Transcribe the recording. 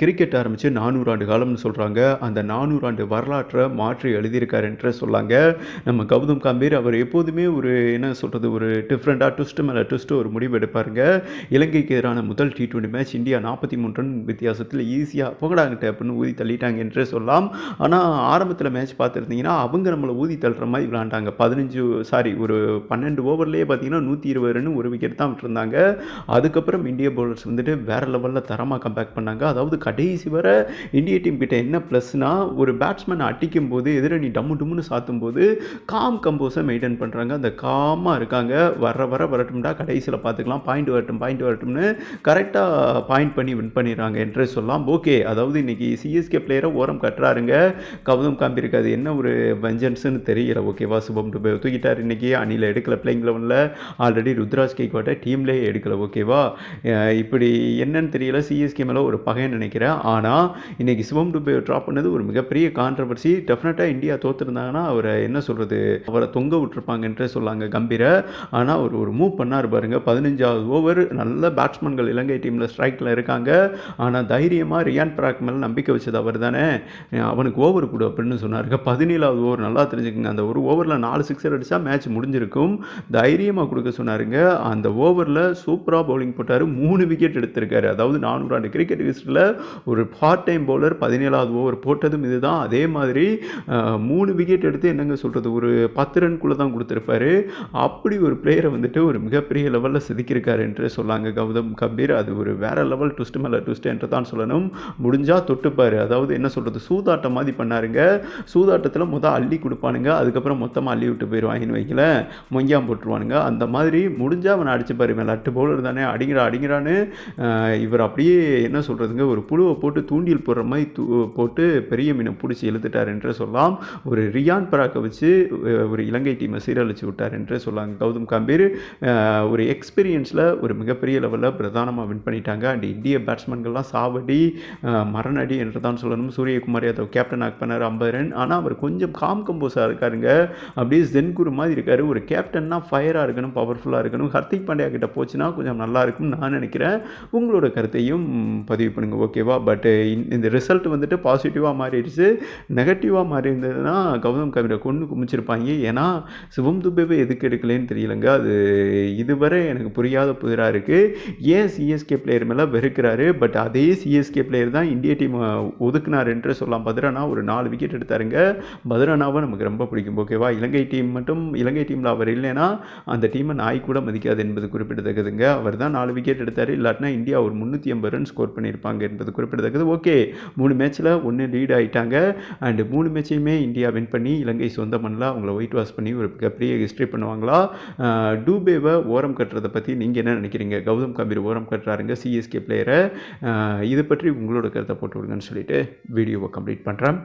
Cricket ஆரம்பித்து நானூறு ஆண்டு காலம்னு சொல்கிறாங்க அந்த நானூறு ஆண்டு வரலாற்றை மாற்றி எழுதியிருக்காருன்ற சொல்லாங்க. நம்ம கௌதம் காம்பீர் அவர் எப்போதுமே ஒரு என்ன சொல்கிறது ஒரு டிஃப்ரெண்ட்டாக ட்விஸ்ட் மேலே ட்விஸ்ட்டு ஒரு முடிவு எடுப்பாருங்க. இலங்கைக்கு எதிரான முதல் டி டுவெண்ட்டி மேட்ச் இந்தியா நாற்பத்தி மூணு ரன் வித்தியாசத்தில் ஈஸியாக புகடாங்கிட்ட அப்படின்னு ஊதி தள்ளிட்டாங்க என்றே சொல்லலாம். ஆனால் ஆரம்பத்தில் மேட்ச் பார்த்துருந்தீங்கன்னா அவங்க நம்மளை ஊதி தள்ளுற மாதிரி விளாண்டாங்க. பதினஞ்சு சாரி ஒரு பன்னெண்டு ஓவர்லேயே பார்த்தீங்கன்னா நூற்றி இருபது ரன் ஒரு விக்கெட் தான் விட்டுருந்தாங்க. அதுக்கப்புறம் இந்திய பவுலர்ஸ் வந்துட்டு வேறு லெவலில் தரமாக கம்பேக் பண்ணாங்க. அதாவது கடைசி வர இந்திய டீம் கிட்ட என்ன ப்ளஸ்னால் ஒரு பேட்ஸ்மேன் அடிக்கும் போது எதிரணி டம்மு டம்முன்னு சாத்தும் போது காம் கம்போஸை மெயின்டைன் பண்ணுறாங்க அந்த காமாக இருக்காங்க. வர வர வரட்டும்டா கடைசியில் பார்த்துக்கலாம் பாயிண்ட் வரட்டும் பாயிண்ட் வரட்டும்னு கரெக்டாக பாயிண்ட் பண்ணி வின் பண்ணிடுறாங்க என்று சொல்லலாம். ஓகே அதாவது இன்றைக்கி சிஎஸ்கே பிளேயரை ஓரம் கட்டுறாருங்க. கவுதம் காம்பிருக்கு அது என்ன ஒரு வெஞ்சன்ஸ்னு தெரியல. ஓகேவா சுபம் டுபே தூக்கிட்டார் இன்றைக்கி அணியில் எடுக்கல பிளேயிங் லெவனில் ஆல்ரெடி ருத்ராஜ் கேக்வாட்டை டீம்லேயே எடுக்கல. ஓகேவா இப்படி என்னன்னு தெரியல. சிஎஸ்கே மேலே ஒரு பகைன்னு நினைக்கிறேன். ஆனால் இன்றைக்கி சிவம் டுபே ட்ராப் பண்ணது ஒரு மிகப்பெரிய கான்ட்ரவர்சி டெஃபினட்டாக இந்தியா தோத்துருந்தாங்கன்னா அவரை என்ன சொல்கிறது அவரை தொங்க விட்டுருப்பாங்கன்றே சொல்லாங்க கம்பீர. ஆனால் அவர் ஒரு மூவ் பண்ணார் பாருங்க. பதினஞ்சாவது ஓவர் நல்ல பேட்ஸ்மேன்கள் இலங்கை டீமில் ஸ்ட்ரைக்கில் இருக்காங்க. ஆனால் தைரியமாக ரியான் பிராக் மேலே நம்பிக்கை வச்சது அவர் தானே அவனுக்கு ஓவர் கொடு அப்படின்னு சொன்னாருங்க. பதினேழாவது ஓவர் நல்லா தெரிஞ்சுக்கங்க. அந்த ஒரு ஓவரில் நாலு சிக்ஸர் அடித்தா மேட்ச் முடிஞ்சிருக்கும். தைரியமாக கொடுக்க சொன்னாருங்க. அந்த ஓவரில் சூப்பராக பவுலிங் போட்டார். மூணு விக்கெட் எடுத்திருக்காரு. அதாவது நானூறு ஆண்டு கிரிக்கெட் ஹிஸ்டரியில் ஒரு பார்ட் டைம் பவுலர் பதினேழாவது ஓவர் போட்டதும் இதுதான். அதே மாதிரி மூணு விக்கெட் எடுத்து என்னங்க சொல்கிறது ஒரு பத்து ரன்குள்ளே தான் கொடுத்துருப்பாரு. அப்படி ஒரு பிளேயரை வந்துட்டு ஒரு மிகப்பெரிய லெவலில் செதுக்கியிருக்காரு என்று சொல்லாங்க கௌதம் கம்பீர் அது ஒரு வேறு லெவல் ட்விஸ்ட் மேலே ட்விஸ்ட் என்று தான் சொல்லணும். முடிஞ்சால் தொட்டுப்பார். அதாவது என்ன சொல்கிறது சூதாட்டம் மாதிரி பண்ணாருங்க. சூதாட்டத்தில் மொதல் அள்ளி கொடுப்பானுங்க. அதுக்கப்புறம் மொத்தமாக அள்ளி விட்டு போயிடுவாங்கன்னு வைக்கல மொய்யாம் போட்டுருவானுங்க. அந்த மாதிரி முடிஞ்சால் அவனை அடிச்சுப்பாரு. மேலே அட்டு பவுலர் தானே அடிங்கிறா அடிங்கிறான்னு இவர் அப்படியே என்ன சொல்கிறதுங்க ஒரு புழுவை போட்டு தூண்டில் போடுற மாதிரி தூ போட்டு பெரிய மீனை பிடிச்சி இழுத்துட்டார் என்று சொல்லலாம். ஒரு ரியான் பராக்கை வச்சு ஒரு இலங்கை டீமை சீரழிச்சு விட்டார் என்று சொல்லாங்க கௌதம் காம்பீர் ஒரு எக்ஸ்பீரியன்ஸில் ஒரு மிகப்பெரிய லெவலில் பிரதானமாக வின் பண்ணிட்டாங்க. அண்ட் இந்திய பேட்ஸ்மேன்கள்லாம் சாவடி மரணடி என்று தான் சொல்லணும். சூரியகுமார் யாதவ் கேப்டன் ஆக் பண்ணார் ஐம்பது ரன் ஆனால் அவர் கொஞ்சம் காம் கம்போஸாக இருக்காருங்க. அப்படியே ஜென்குரு மாதிரி இருக்கார். ஒரு கேப்டன்னா ஃபயராக இருக்கணும் பவர்ஃபுல்லாக இருக்கணும். ஹர்திக் பாண்டியா கிட்ட போச்சுன்னா கொஞ்சம் நல்லா இருக்கும்னு நான் நினைக்கிறேன். உங்களோட கருத்தையும் பதிவு பண்ணுங்கள் ஓகே ஓகேவா பட் இந்த ரிசல்ட் வந்துட்டு பாசிட்டிவாக மாறிடுச்சு. நெகட்டிவாக மாறி இருந்ததுன்னா கௌதம் கவிரை கொண்டு குமிச்சிருப்பாங்க. ஏன்னா சிவம் துபேவை எதுக்கு எடுக்கலைன்னு தெரியலங்க. அது இதுவரை எனக்கு புரியாத புதிராக இருக்குது ஏன் சிஎஸ்கே பிளேயர் மேலே வெறுக்கிறாரு? பட் அதே சிஎஸ்கே பிளேயர் தான் இந்திய டீம் ஒதுக்குனார் என்று சொல்லலாம். பத்ரனா ஒரு நாலு விக்கெட் எடுத்தாருங்க. பத்ரனாவை நமக்கு ரொம்ப பிடிக்கும் ஓகேவா இலங்கை டீம் மட்டும் இலங்கை டீமில் அவர் இல்லைன்னா அந்த டீமை நாய் கூட மதிக்காது என்பது குறிப்பிடத்தக்கதுங்க. அவர் தான் நாலு விக்கெட் எடுத்தார். இல்லாட்டினா இந்தியா ஒரு முந்நூற்றி ஐம்பது ரன் ஸ்கோர் பண்ணியிருப்பாங்க என்பது குறிப்பிடத்தக்கது. ஓகே மூணு மேட்ச்சில் ஒன்று லீட் ஆயிட்டாங்க. அண்டு மூணு மேட்சையுமே இந்தியா வின் பண்ணி இலங்கை சொந்த மண்ணில் அவங்கள ஒயிட் வாஷ் பண்ணி ஒரு மிகப்பெரிய ஹிஸ்ட்ரி பண்ணுவாங்களா? டூபேவை ஓரம் கட்டுறதை பற்றி நீங்கள் என்ன நினைக்கிறீங்க? கௌதம் கம்பீர் ஓரம் கட்டுறாருங்க சிஎஸ்கே பிளேயரை இது பற்றி உங்களோட கருத்தை போட்டு விடுங்கன்னு சொல்லிட்டு வீடியோவை கம்ப்ளீட் பண்ணுறேன்